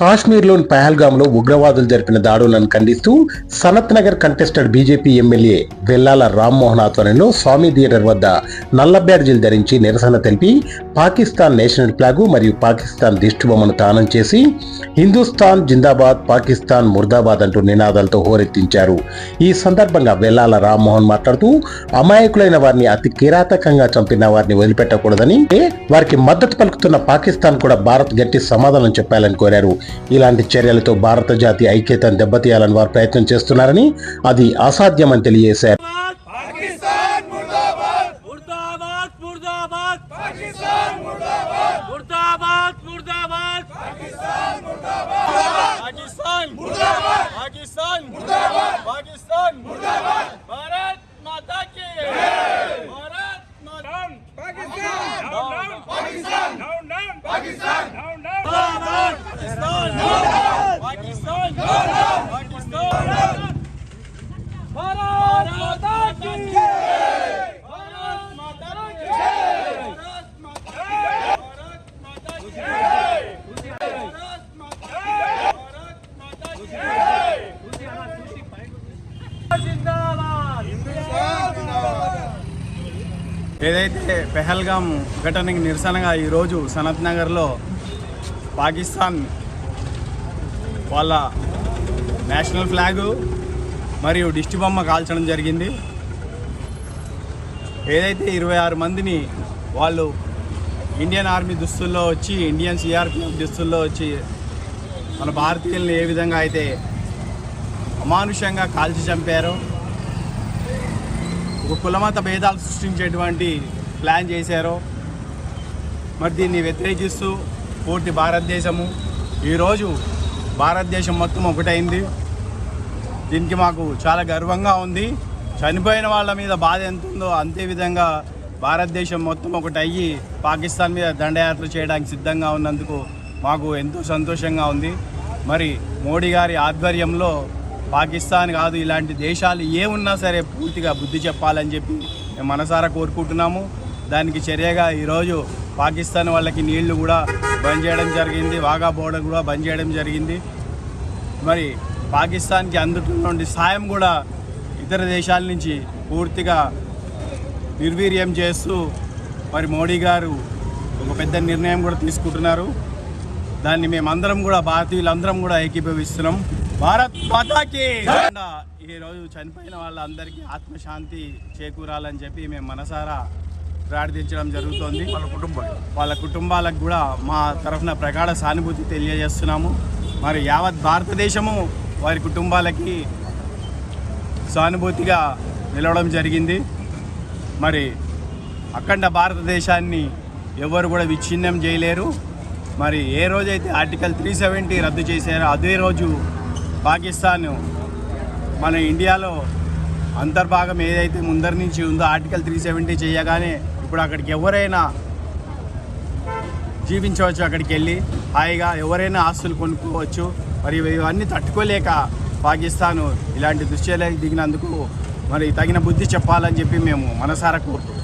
కాశ్మీర్లోని పహల్గామ్లో ఉగ్రవాదులు జరిపిన దాడులను ఖండిస్తూ Sanat Nagar contested BJP MLA Vellala Rammohan ఆధ్వర్యంలో స్వామి థియేటర్ వద్ద నల్ల బ్యాడ్జీలు ధరించి నిరసన తెలిపి పాకిస్తాన్ నేషనల్ ఫ్లాగు మరియు పాకిస్తాన్ దిష్టిబొమ్మను దానం చేసి హిందుస్థాన్ జిందాబాద్ పాకిస్తాన్ ముర్దాబాద్ అంటూ నినాదాలతో హోరెత్తించారు. ఈ సందర్భంగా వెల్లాల రామ్మోహన్ మాట్లాడుతూ అమాయకులైన వారిని అతి కిరాతకంగా చంపిన వారిని వదిలిపెట్టకూడదని వారికి మద్దతు పలుకుతున్న పాకిస్తాన్ కూడా భారత్ గట్టి సమాధానం చెప్పాలని కోరారు. ఇలాంటి చర్యలతో భారత జాతి ఐక్యతను దెబ్బతీయాలని వారు ప్రయత్నం చేస్తున్నారని అది అసాధ్యమని తెలియజేశారు. ఏదైతే పెహల్గాం ఘటనకి నిరసనగా ఈరోజు సనత్ నగర్లో పాకిస్తాన్ వాళ్ళ నేషనల్ ఫ్లాగు మరియు డిస్టి బొమ్మ కాల్చడం జరిగింది. ఏదైతే ఇరవై ఆరు మందిని వాళ్ళు ఇండియన్ ఆర్మీ దుస్తుల్లో వచ్చి ఇండియన్ సిఆర్పిఎఫ్ దుస్తుల్లో వచ్చి మన భారతీయులను ఏ విధంగా అయితే అమానుషంగా కాల్చి చంపారో ఒక కులమత భేదాలు సృష్టించేటువంటి ప్లాన్ చేశారో మరి దీన్ని వ్యతిరేకిస్తూ పూర్తి భారతదేశము. ఈరోజు భారతదేశం మొత్తం ఒకటైంది. దీనికి మాకు చాలా గర్వంగా ఉంది. చనిపోయిన వాళ్ళ మీద బాధ ఎంత ఉందో అంతే విధంగా భారతదేశం మొత్తం ఒకటి అయ్యి పాకిస్తాన్ మీద దండయాత్ర చేయడానికి సిద్ధంగా ఉన్నందుకు మాకు ఎంతో సంతోషంగా ఉంది. మరి మోడీ గారి ఆధ్వర్యంలో పాకిస్తాన్ కాదు ఇలాంటి దేశాలు ఏ ఉన్నా సరే పూర్తిగా బుద్ధి చెప్పాలని చెప్పి మేము మనసారా కోరుకుంటున్నాము. దానికి చర్యగా ఈరోజు పాకిస్తాన్ వాళ్ళకి నీళ్ళు కూడా బంద్ చేయడం జరిగింది వాగా బోర్డర్ కూడా బంద్ చేయడం జరిగింది. మరి పాకిస్తాన్కి అందుతున్నటువంటి సాయం కూడా ఇతర దేశాల నుంచి పూర్తిగా నిర్వీర్యం చేస్తూ మరి మోడీ గారు ఒక పెద్ద నిర్ణయం కూడా తీసుకుంటున్నారు. దాన్ని మేమందరం కూడా భారతీయులందరం కూడా ఏకీభవిస్తున్నాం. భారత్ మాతాకి! ఈ రోజు చనిపోయిన వాళ్ళందరికీ ఆత్మశాంతి చేకూరాలని చెప్పి మేము మనసారా ప్రార్థించడం జరుగుతోంది. వాళ్ళ కుటుంబం వాళ్ళ కుటుంబాలకు కూడా మా తరఫున ప్రగాఢ సానుభూతి తెలియజేస్తున్నాము. మరి యావత్ భారతదేశము వారి కుటుంబాలకి సానుభూతిగా నిలవడం జరిగింది. మరి అఖండ భారతదేశాన్ని ఎవరు కూడా విచ్ఛిన్నం చేయలేరు. మరి ఏ రోజైతే ఆర్టికల్ త్రీ సెవెంటీ రద్దు చేశారో అదే రోజు పాకిస్తాన్ మన ఇండియాలో అంతర్భాగం ఏదైతే ముందరి నుంచి ఉందో ఆర్టికల్ త్రీ సెవెంటీ చేయగానే ఇప్పుడు అక్కడికి ఎవరైనా జీవించవచ్చు అక్కడికి వెళ్ళి హాయిగా ఎవరైనా ఆస్తులు కొనుక్కోవచ్చు. మరి ఇవన్నీ తట్టుకోలేక పాకిస్తాను ఇలాంటి దుశ్చర్యలకు దిగినందుకు మరి తగిన బుద్ధి చెప్పాలని చెప్పి మేము మనసారా కోరుకుంటున్నాం